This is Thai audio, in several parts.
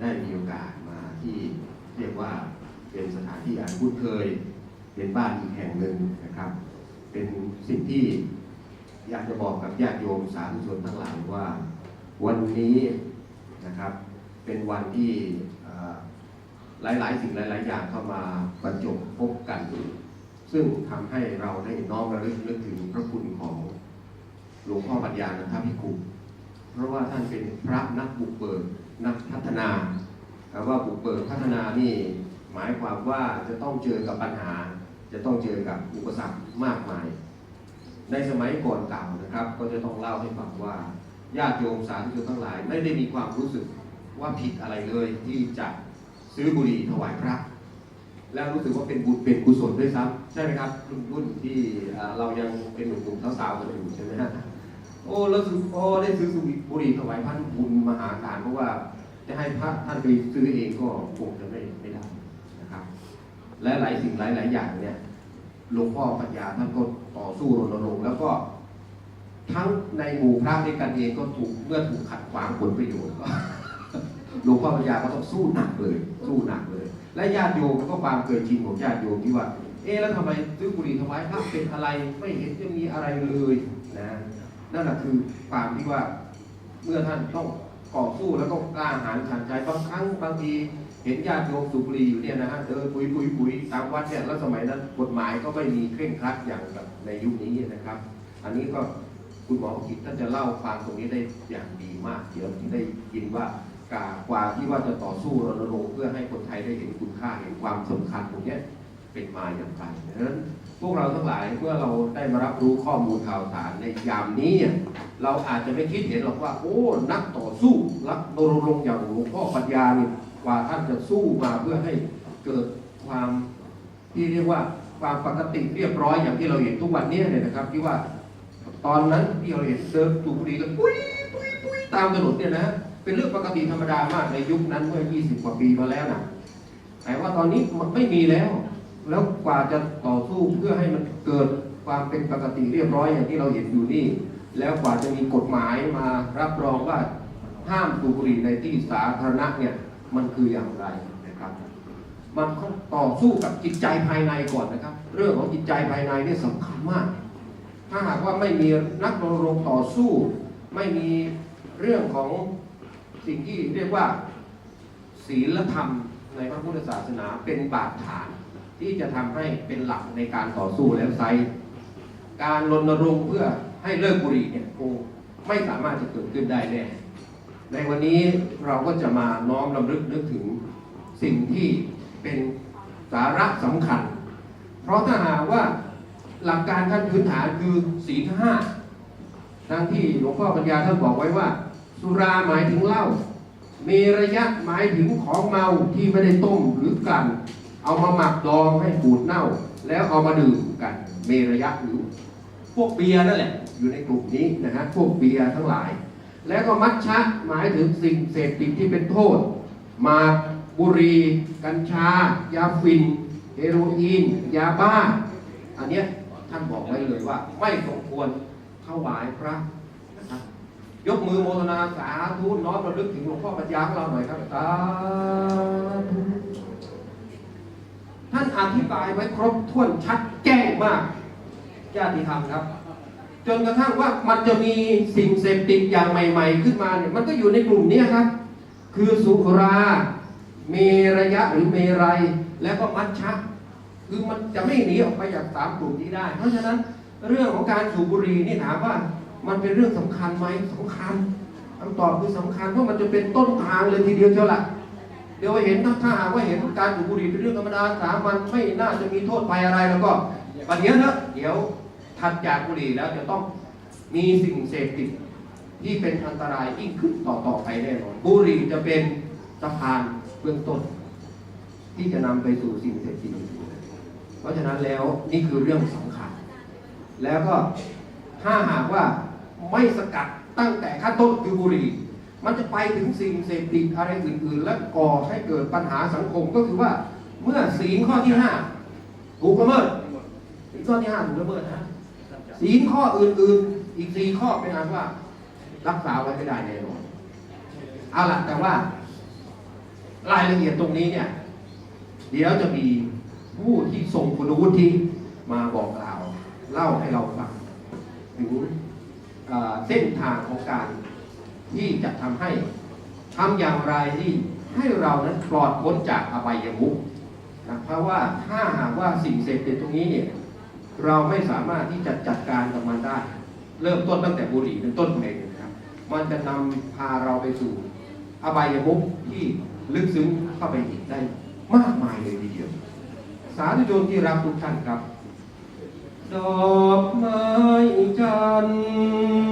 ได้มีโอกาสมาที่เรียกว่าเป็นสถานที่อันคุ้นเคย เป็นบ้านอีกแห่งหนึ่งนะครับ เป็นสิ่งที่อยากจะบอกกับญาติโยมสาธุชนทั้งหลายว่า วันนี้นะครับเป็นวันที่หลายๆ สิ่งหลาย ๆ อย่างเข้ามาบรรจบพบกัน ซึ่งทำให้เราได้น้อมระลึกนึกถึงพระคุณของหลวงพ่อปัญญาณทัพพิคุเพราะว่าท่านเป็นพระนักบุกเบิก นักพัฒนาคำว่าบุกเบิกพัฒนานี่หมายความว่าจะต้องเจอกับปัญหา จะต้องเจอกับอุปสรรคมากมาย ในสมัยก่อนเก่านะครับ ก็จะต้องเล่าให้ฟังว่าญาติโยมสาธุชนทั้งหลาย ไม่ได้มีความรู้สึกว่าผิดอะไรเลยที่จะซื้อบุหรี่ถวายพระแล้วรู้สึกว่าเป็นบุญเป็นกุศลด้วยซ้ำใช่ไหมครับรุ่นรุ่นที่เรายังเป็นหนุ่มๆสาวๆกันอยู่ใช่ไหมฮะ อ้แล้วซื้อโอ้ได้ซื้อสุบุรีถวายพระบุญมหาศาลเพราะว่าจะให้พระท่านไปซื้อเองก็คงจะไม่ไม่ได้นะครับ และหลายสิ่งหลายหลายอย่างเนี่ยหลวงพ่อปัญญาท่านก็ต่อสู้รณรงค์แล้วก็ ทั้งในหมู่พระด้วยกันเองก็ถูกเมื่อถูกขัดขวางผลประโยชน์ก็หลวงพ่อปัญญาก็ต้องสู้หนักเลย สู้หนักเลย และญาติโยมก็ความเคยชินของญาติโยมที่ว่า เอ๊ะแล้วทำไมซื้อบุหรี่ถวายพระเป็นอะไรไม่เห็นจะมีอะไรเลยนะ นั่นแหละคือความที่ว่าเมื่อท่านต้องต่อสู้แล้วก็กล้าหาญชันใจบางครั้งบางทีเห็นญาติโยมสูบบุหรี่อยู่เนี่ยนะฮะเดินปุยปุยปุยตามวัดเนี่ยแล้วสมัยนั้นกฎหมายก็ไม่มีเคร่งครัดอย่างแบบในยุคนี้นะครับ อันนี้ก็คุณหมอกิจท่านจะเล่าฟังตรงนี้ได้อย่างดีมาก เดี๋ยวที่ได้ยินว่ากากว่าที่ว่าจะต่อสู้รณรงค์เพื่อให้คนไทยได้เห็นคุณค่าเห็นความสำคัญตรงเนี้ย เป็นมาอย่างไรดังนั้นพวกเราทั้งหลายเมื่อเราได้มารับรู้ข้อมูลข่าวสารในยามนี้เนี่ยเราอาจจะไม่คิดเห็นหรอกว่า โอ้นักต่อสู้รักรณรงอย่างหลวงพ่อปัญญาเนี่ยกว่าท่านจะสู้มาเพื่อให้เกิดความที่เรียกว่าความปกติเรียบร้อยอย่างที่เราเห็นทุกวันนี้เนี่ยนะครับ ที่ว่าตอนนั้นที่เราเห็นเดินสูบบุรีกันปุ้ยปุ้ยปุ้ยตามถนนเนี่ยนะเป็นเรื่องปกติธรรมดามากในยุคนั้นเมื่อ 20 กว่าปีมาแล้วนะแต่ว่าตอนนี้มันไม่มีแล้ว แล้วกว่าจะต่อสู้เพื่อให้มันเกิดความเป็นปกติเรียบร้อยอย่างที่เราเห็นอยู่นี่ แล้วกว่าจะมีกฎหมายมารับรองว่าห้ามสูบบุหรี่ในที่สาธารณะเนี่ยมันคืออย่างไรนะครับ มันต้องต่อสู้กับจิตใจภายในก่อนนะครับ เรื่องของจิตใจภายในนี่ยสำคัญมาก ถ้าหากว่าไม่มีนักรณรงค์ต่อสู้ ไม่มีเรื่องของสิ่งที่เรียกว่าศีลธรรมในพระพุทธศาสนาเป็นบาดฐาน ที่จะทำให้เป็นหลักในการต่อสู้แล้วไซการรณรงค์เพื่อให้เลิกบุหรี่เนี่ยคงไม่สามารถจะเกิดขึ้นได้แน่ในวันนี้เราก็จะมาน้อมรำลึกนึกถึงสิ่งที่เป็นสาระสำคัญ เพราะถ้าหากว่าหลักการขั้นพื้นฐานคือศีลห้าดังที่หลวงพ่อปัญญาท่านบอกไว้ว่า สุราหมายถึงเหล้ามีระยะหมายถึงของเมาที่ไม่ได้ต้มหรือกลั่น เอามาหมักดองให้บูดเน่า แล้วเอามาดื่มกันเมระยะหรือพวกเบียร์นั่นแหละ อยู่ในกลุ่มนี้นะฮะพวกเบียร์ทั้งหลาย แล้วก็มัชชะหมายถึงสิ่งเสพติดที่เป็นโทษ มาบุรี กัญชา ยาฟิน เฮโรอีน ยาบ้า อันเนี้ยท่านบอกไว้เลยว่า ไม่สมควรถวายพระนะครับยกมือโมทนาสาธุน้อมระลึกถึงหลวงพ่อปัญญาของเราหน่อยครับสาธุ ท่านอธิบายไว้ครบถ้วนชัดแจ้งมากญาติธรรมครับ จนกระทั่งว่ามันจะมีสิ่งเสพติดอย่างใหม่ ๆ ขึ้นมาเนี่ยมันก็อยู่ในกลุ่มนี้ครับ คือสุรา เมระยะหรือเมรัย และก็มัชชะคือมันจะไม่หนีออกไปจากสามกลุ่มนี้ได้ เพราะฉะนั้นเรื่องของการสูบบุหรี่นี่ถามว่ามันเป็นเรื่องสำคัญไหมสำคัญคำตอบคือสำคัญเพราะมันจะเป็นต้นทางเลยทีเดียวเชียวละ เดี๋ยวเห็นถ้าหากว่าเห็นการสูบบุหรี่เป็นเรื่องธรรมดาสามัญไม่น่าจะมีโทษภัยอะไรแล้วก็ประเดี๋ยวนะเดี๋ยวถัดจากบุหรี่แล้วจะต้องมีสิ่งเสพติดที่เป็นอันตรายยิ่งขึ้นต่อต่อไปแน่นอนบุหรี่จะเป็นสะพานเบื้องต้น ที่จะนำไปสู่สิ่งเสพติดเพราะฉะนั้นแล้วนี่คือเรื่องสำคัญ แล้วก็ถ้าหากว่าไม่สกัดตั้งแต่ขั้นต้นคือบุหรี่ มันจะไปถึงสิ่งเสพติดอะไรอื่น ๆ และก่อให้เกิดปัญหาสังคมก็คือว่าเมื่อศีลข้อที่ห้าถูกละเมิดศีลข้อที่ห้าถูกละเมิดนะศีลข้ออื่น ๆ อีกสี่ข้อเป็นอันว่า รักษาไว้ไม่ได้แน่นอนเอาล่ะแต่ว่ารายละเอียดตรงนี้เนี่ย เดี๋ยวจะมีผู้ที่ทรงคุณวุฒิมาบอกกล่าว เล่าให้เราฟังถึงเอ่อเส้นทางของการ ที่จะทำให้ทำอย่างไรที่ให้เรานั้นปลอดพ้นจากอบายมุขนะเพราะว่าถ้าหากว่าสิ่งเสพติดตรงนี้เนี่ยเราไม่สามารถที่จะจัดการกับมันได้ เริ่มต้นตั้งแต่บุหรี่เป็นต้นไปเลยนะครับมันจะนำพาเราไปสู่ อบายมุขที่ลึกซึ้งเข้าไปอีกได้มากมายเลยทีเดียว สาธุชนที่รักทุกท่านครับ ดอกไม้จันทร์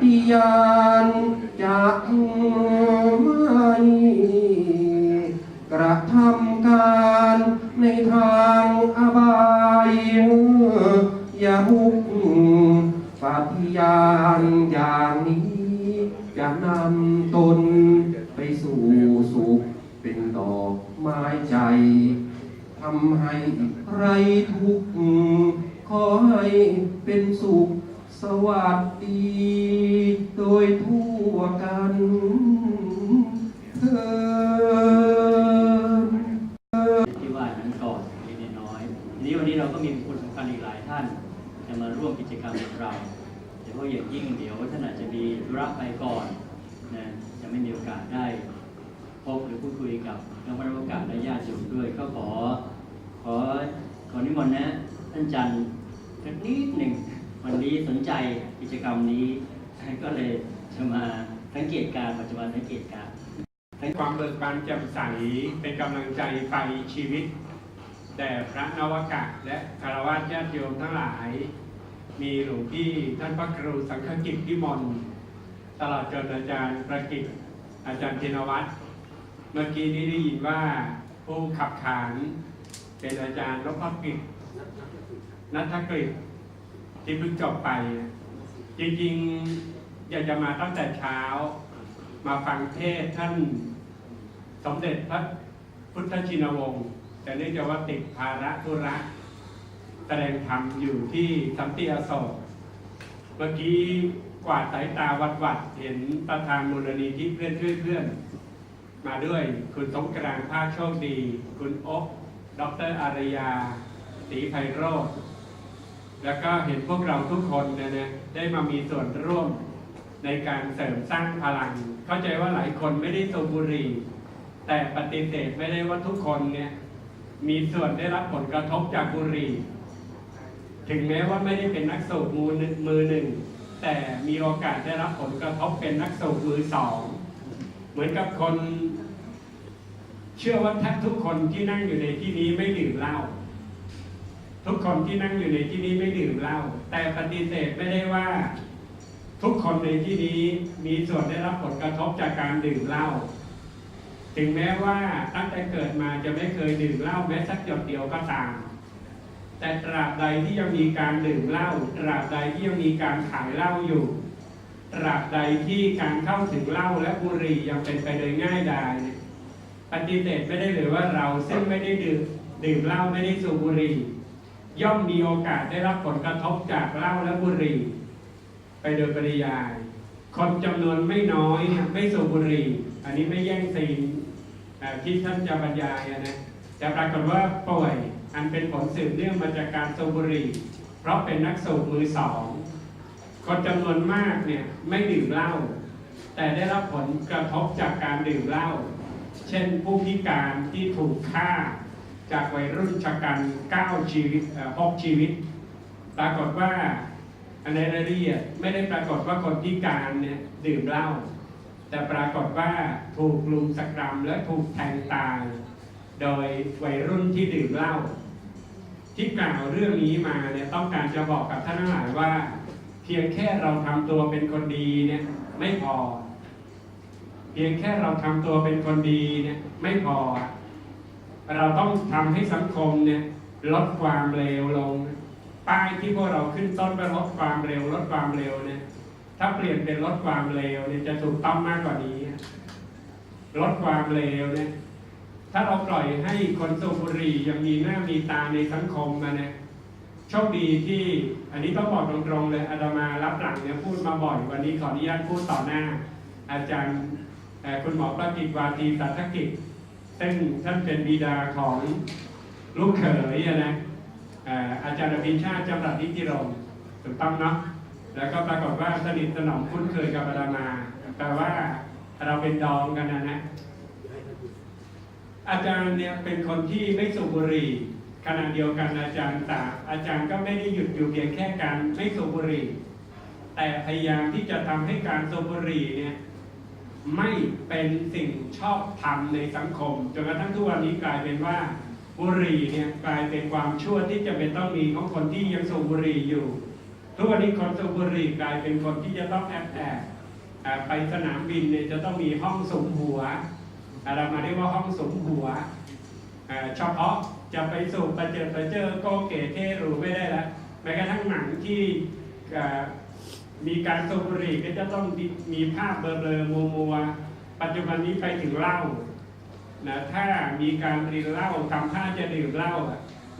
ฏิญาณจะไม่กระทำการในทางอบายอย่ามุกปฏิญาณอย่างนี้ จะนำตนไปสู่สุขเป็นดอกไม้ใจทำให้ไรทุกข์ขอให้เป็นสุข สวัสดีโดยทั่วกันเธอญที่ว่านั้นก่อนเล็กน้อยทีนี้วันนี้เราก็มีบุคคลสำคัญอีกหลายท่าน จะมาร่วมกิจกรรมกับเราเดี๋ยวอย่างยิ่งเดี๋ยวท่านอาจจะมีธุระไปก่อนนะจะไม่มีโอกาสได้พบหรือพูดคุยกับนักบริโอกาสและญาติโยมด้วยก็ขอขอขอนิมนต์นะท่านจันทร์สักนิดหนึ่ง วันนี้สนใจกิจกรรมนี้ ก็เลยจะมาสังเกตการณ์ปัจจุบันสังเกตการณ์ความเบิกบานแจ่มใสเป็นกำลังใจไฟชีวิต แต่พระนวกะและคารวะญาติโยมทั้งหลาย มีหลวงพี่ท่านพระครูสังฆกิจพิมลตลอดจนอาจารย์ประกิจอาจารย์ธินวัฒน์เมื่อกี้นี้ได้ยินว่าผู้ขับขานเป็นอาจารย์นพกิจนัทกฤษ ที่เพิ่งจบไป จริงๆ อยากจะมาตั้งแต่เช้า มาฟังเทศท่านสมเด็จพระพุทธชินวงศ์แต่เนื่องจากว่าติดภาระธุระแสดงธรรมอยู่ที่สันติอโศกเมื่อกี้กวาดสายตาวัดวัดเห็นประธานมูลนิธิเพื่อนช่วยเพื่อน มาด้วยคุณสงกรานภาคโชคดี คุณอ๊กดรอารยาศรีไพโรธ แล้วก็เห็นพวกเราทุกคนเนี่ยนะได้มามีส่วนร่วมในการเสริมสร้างพลัง เข้าใจว่าหลายคนไม่ได้สูบบุหรี่ แต่ปฏิเสธไม่ได้ว่าทุกคนเนี่ยมีส่วนได้รับผลกระทบจากบุหรี่ ถึงแม้ว่าไม่ได้เป็นนักสูบมือหนึ่งมือหนึ่ง แต่มีโอกาสได้รับผลกระทบเป็นนักสูบมือสอง เหมือนกับคน เชื่อว่าแทบทุกคนที่นั่งอยู่ในที่นี้ไม่ดื่มเหล้า ทุกคนที่นั่งอยู่ในที่นี้ไม่ดื่มเหล้าแต่ปฏิเสธไม่ได้ว่า ทุกคนในที่นี้มีส่วนได้รับผลกระทบจากการดื่มเหล้าถึงแม้ว่าตั้งแต่เกิดมาจะไม่เคยดื่มเหล้าแม้สักหยดเดียวก็ตาม แต่ตราบใดที่ยังมีการดื่มเหล้าตราบใดที่ยังมีการขายเหล้าอยู่ ตราบใดที่การเข้าถึงเหล้าและบุหรี่ยังเป็นไปโดยง่ายดายปฏิเสธไม่ได้เลยว่าเราซึ่งไม่ได้ดื่มดื่มเหล้าไม่ได้สูบบุหรี่ ย่อมมีโอกาสได้รับผลกระทบจากเหล้าและบุหรี่ ไปโดยปริยาย คนจำนวนไม่น้อยไม่สูบบุหรี่ อันนี้ไม่แย่งซีนที่ท่านจะบรรยายอะนะแต่ปรากฏว่าป่วย อันเป็นผลสืบเนื่องมาจากการสูบบุหรี่ เพราะเป็นนักสูบมือสอง คนจำนวนมากเนี่ยไม่ดื่มเหล้าแต่ได้รับผลกระทบจากการดื่มเหล้าเช่นผู้พิการที่ถูกฆ่า จากวัยรุ่นชะกัน9ชีวิตเอ่อหกชีวิต ปรากฏว่าอันในรายละเอียดไม่ได้ปรากฏว่าคนพิการเนี่ยดื่มเหล้าแต่ปรากฏว่าถูกลุมสกรรมและถูกแทงตายโดยวัยรุ่นที่ดื่มเหล้าที่กล่าวเรื่องนี้มาเนี่ยต้องการจะบอกกับท่านทั้งหลายว่า เพียงแค่เราทำตัวเป็นคนดีเนี่ยไม่พอ เพียงแค่เราทำตัวเป็นคนดีเนี่ยไม่พอ เราต้องทำให้สังคมเนี่ยลดความเร็วลง ป้ายที่พวกเราขึ้นต้นว่าลดความเร็วลดความเร็วเนี่ยถ้าเปลี่ยนเป็นลดความเร็วเนี่ยจะถูกต้องมากกว่านี้ลดความเร็วเนี่ยถ้าเราปล่อยให้คนสูบบุหรี่ยังมีหน้ามีตาในสังคมมาเนี่ยโชคดีที่อันนี้ต้องบอกตรงๆเลยอาตมารับหลังเนี่ยพูดมาบ่อยวันนี้ขออนุญาตพูดต่อหน้า อาจารย์คุณหมอประกิตวาทีสัทธกิจ ซึ่งท่านเป็นบิดาของลูกเขยนะอาจารย์อภิชาติจำรัดนิติรมย์ถูกต้องเนาะแล้วก็ปรากฏว่าสนิทสนมคุ้นเคยกับอาตมาแปลว่าเราเป็นดองกันนะนะอาจารย์เนี่ยเป็นคนที่ไม่สูบบุหรี่ขณะเดียวกันอาจารย์ตาอาจารย์ก็ไม่ได้หยุดอยู่เพียงแค่การไม่สูบบุหรี่แต่พยายามที่จะทำให้การสูบบุหรี่เนี่ย ไม่เป็นสิ่งชอบธรรมในสังคมจนกระทั่งทุกวันนี้กลายเป็นว่าบุหรี่เนี่ยกลายเป็นความชั่วที่จะเป็นต้องมีของคนที่ยังสูบบุหรี่อยู่ ทุกวันนี้คนสูบบุหรี่กลายเป็นคนที่จะต้องแอบแอบไปสนามบินเนี่ยจะต้องมีห้องสูบหัวอาเรามาเรียกว่าห้องสมหัวเฉพาะจะไปสู่ประเจิดประเจอโกเกเทหรูไม่ได้ล้วแม้กระทั่งหนังที่ มีการสูบบุหรี่ก็จะต้องมีภาพเบลอๆมัวมัวปัจจุบันนี้ไปถึงเหล้านะถ้ามีการรินเหล้าทำท่าจะดื่มเหล้า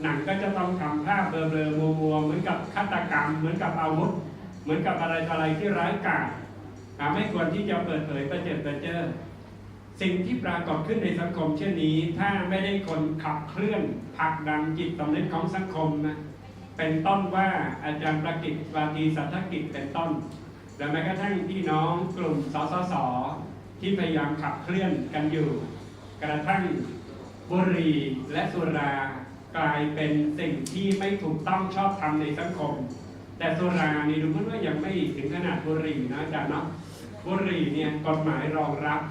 หนังก็จะต้องทำภาพเบลอๆมัวมัวเหมือนกับฆาตกรรม เหมือนกับอาวุธ เหมือนกับอะไรอะไรที่ร้ายกาจไม่ควรที่จะเปิดเผยประเจิดประเจอสิ่งที่ปรากฏขึ้นในสังคมเช่นนี้ ถ้าไม่ได้คนขับเคลื่อนผลักดันจิตสำนึกของสังคมนะ เป็นต้นว่าอาจารย์ประกิตวาทีสัทธกิจเป็นต้น และแม้กระทั่งพี่น้องกลุ่มสสสที่พยายามขับเคลื่อนกันอยู่ กระทั่งบุหรี่และสุรากลายเป็นสิ่งที่ไม่ถูกต้องชอบธรรมในสังคม แต่สุรานี่ดูเหมือนว่ายังไม่ถึงขนาดบุหรี่นะอาจารย์เนาะบุหรี่เนี่ยกฎหมายรองรับ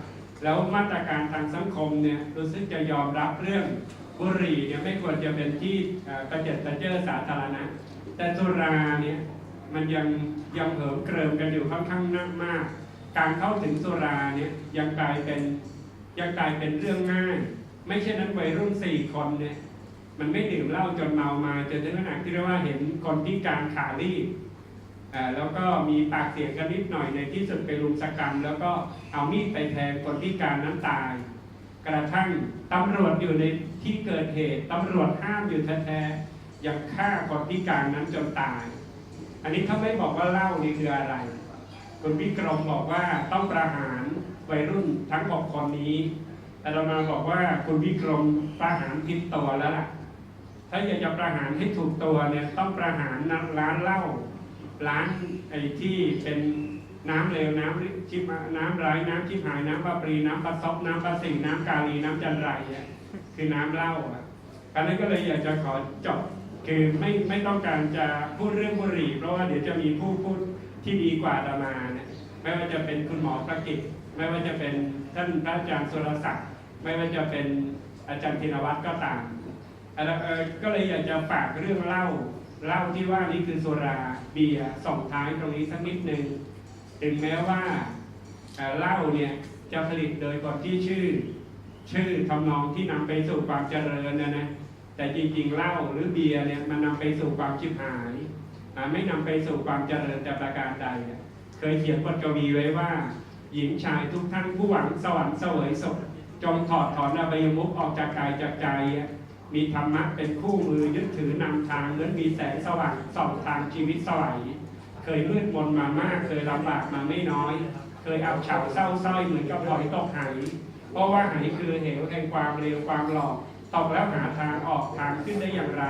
แล้วมาตรการทางสังคมเนี่ยรู้สึกจะยอมรับเรื่องบุหรี่เนี่ยไม่ควรจะเป็นที่กระเจิดกระเจิอสาธารณะ แต่สุราเนี่ยมันยังยังเหิมเกริมกันอยู่ค่อนข้างนักมาก การเข้าถึงสุราเนี่ยยังกลายเป็นยังกลายเป็นเรื่องง่าย ไม่เช่นนั้นวัยรุ่นสี่คนเนี่ยมันไม่ดื่มเหล้าจนเมามาจนถึงขนาดที่เรียกว่าเห็นคนพิการขาลีบ แล้วก็มีปากเสียงกันนิดหน่อยในที่สุดไปรุมสกรรม แล้วก็เอามีดไปแทงคนพิการนั้นตาย กระทั่งตำรวจอยู่ในที่เกิดเหตุตำรวจห้ามอยู่แท้ๆยังฆ่าคนพิการนั้นจนตาย อันนี้เขาไม่บอกว่าเล่านี่คืออะไรคุณพิกรมบอกว่าต้องประหารวัยรุ่นทั้งหกคนนี้แต่เรามาบอกว่าคุณพิกรมประหารผิดตัวแล้วล่ะ ถ้าอยากจะประหารให้ถูกตัวเนี่ยต้องประหารร้านเหล้า ร้านไอ้ที่เป็นน้ำเลวน้ำชิบน้ำไรายน้ำชิบหายน้ำปลาปรีน้ำปลาซอกน้ำปลาสิงน้ำกาลีน้ำจันไรอะคือน้ำเหล้าอะอันนั้นก็เลยอยากจะขอจบคือไม่ไม่ต้องการจะพูดเรื่องบุหรี่ เพราะว่าเดี๋ยวจะมีผู้พูดที่ดีกว่าอามาเนี่ยไม่ว่าจะเป็นคุณหมอประกิตไม่ว่าจะเป็นท่านพระอาจารย์สุรศักดิ์ไม่ว่าจะเป็นอาจารย์ธินวัตรก็ตามอะแล้วเอ่อก็เลยอยากจะฝากเรื่องเล่า เล่าที่ว่านี่คือโซราเบียร์ส่งท้ายตรงนี้สักนิดหนึ่งถึงแม้ว่าเอ่อเหล้าเนี่ยจะผลิตโดยคนที่ชื่อ ชื่อทำนองที่นำไปสู่ความเจริญนะนะแต่จริงๆเหล้าหรือเบียร์เนี่ยมันนำไปสู่ความชิบหายไม่นำไปสู่ความเจริญแต่ประการใด เคยเขียนบทกวีไว้ว่า หญิงชายทุกท่านผู้หวังสวรรค์เสวยสุขจงถอดถอนอบายมุขออกจากกายจากใจ มีธรรมะเป็นคู่มือยึดถือนำทางเหมือนมีแสงสว่างส่องทางชีวิตสวัยเคยมืดมนมามาก เคยลำบากมาไม่น้อย เคยเอาเฉาเศร้าส้อยเหมือนกับหอยตกไหเพราะว่าไหคือเหวแห่งความเร็วความหลอกตกแล้วหาทางออกทางขึ้นได้อย่างไร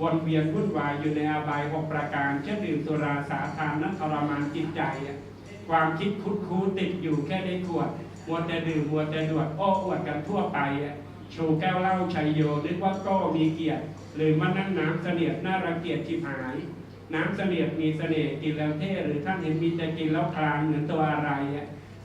วนเวียนวุ่นวายอยู่ในอบายหกประการเช่นดื่มสุราสาทานนั้นทรมานจิตใจ ความคิดคุดคู้ติดอยู่แค่ได้ขวดมัวแต่ดื่มมัวแต่ดวดโอ้อวดกันทั่วไป ชูแก้วเหล้าชัยโยนึกว่าโก็มีเกียรติหรือว่านั่งน้ำเสนียดน่ารังเกียจชิบหาย น้ำเสนียดมีเสน่ห์กินแล้วเท่หรือท่านเห็นมีแต่กินแล้วคลางเหมือนตัวอะไร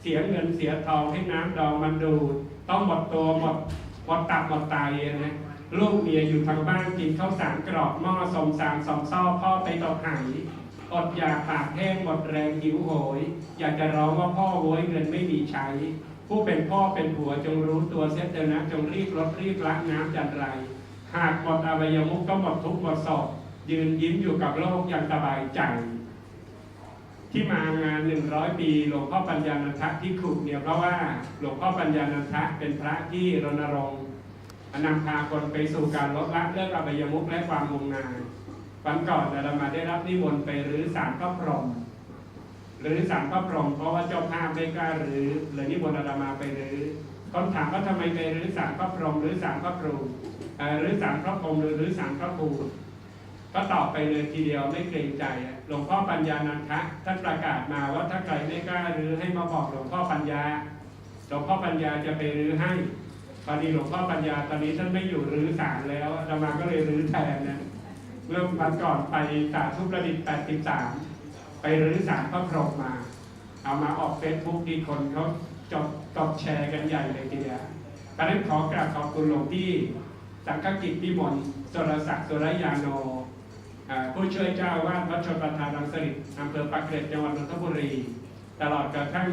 เสียเงินเสียทองให้น้ำดองมันดูดต้องหมดตัวหมดหมดตับหมดไตนะลูกเมียอยู่ทางบ้านกินข้าวสารกรอบหม้อสมสารสองซ่อพ่อไปตกไหายอดอยากปากแห้งหมดแรงหิวโหย อยากจะร้องว่าพ่อโวยเงินไม่มีใช้ ผู้เป็นพ่อเป็นผัวจงรู้ตัวเสียเถอะนะจงรีบลดรีบละน้ำจันไร หากหมดอวัยมุขก็หมดทุกข์หมดโศกยืนยิ้มอยู่กับโลกอย่างสบายใจที่มางาน100ปีหลวงพ่อปัญญานันทะที่ขุเนี่ยเพราะว่าหลวงพ่อปัญญานันทะเป็นพระที่รณรงค์นำพาคนไปสู่การลดละเลิกอบายมุขและความงมงายวันก่อนอามาได้รับนิมนต์ไปรื้อสารพระพรหม หรือสารพระพรหมเพราะว่าเจ้าภาพไม่กล้าหรื้อเลยนิมนต์อาตมาไปหรือคนถามว่าทำไมไปหรือสารพระพรหมหรือสารพระครูหรือสารพระพรหมหรือหรือสารพระครูก็ตอบไปเลยทีเดียวไม่เกรงใจหลวงพ่อปัญญานันทะท่านประกาศมาว่าถ้าใครไม่กล้ารื้อให้มาบอกหลวงพ่อปัญญาหลวงพ่อปัญญาจะไปรื้อให้พอดีหลวงพ่อปัญญาตอนนี้ท่านไม่อยู่รื้อศาลแล้วอาตมาก็เลยรื้อแทนนะเมื่อวันก่อนไปสาธุประดิษฐ์83 ไปรื้อศาลพระพรหมมา เอามาออกเฟซบุ๊กที่คนเขาจดตดแชร์กันใหญ่เลยทีเดียวตอนนั้นขอกราบขอบคุณหลวงพี่สังฆกิจพิมลสรศักดิ์สุรยานโนอ่าผู้ช่วยเจ้าวาดวัดชนประธานรังสฤษอำเภอปากเกร็ดจังหวัดนนทบุรี ตลอดกระทั่ง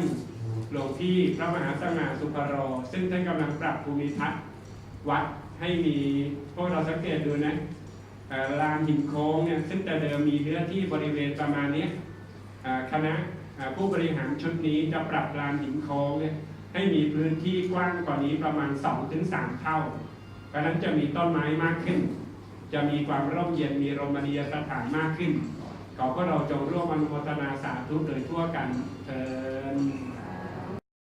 หลวงพี่พระมหาสง่าสุภโร ซึ่งท่านกำลังปรับภูมิทัศน์วัดให้มีพวกเราสังเกตดูนะลานหินโค้งเนี่ยซึ่งแต่เดิมมีเนื้อที่บริเวณประมาณนี้ คณะผู้บริหารชุดนี้จะปรับลานหินโค้งเนี่ยให้มีพื้นที่กว้างกว่านี้ประมาณ 2-3 เท่า เพราะนั้นจะมีต้นไม้มากขึ้น จะมีความร่มเย็นมีโรมาเนียสถานมากขึ้น ขอพวกเราจงร่วมอนุโมทนาสาธุโดยทั่วกันเถิด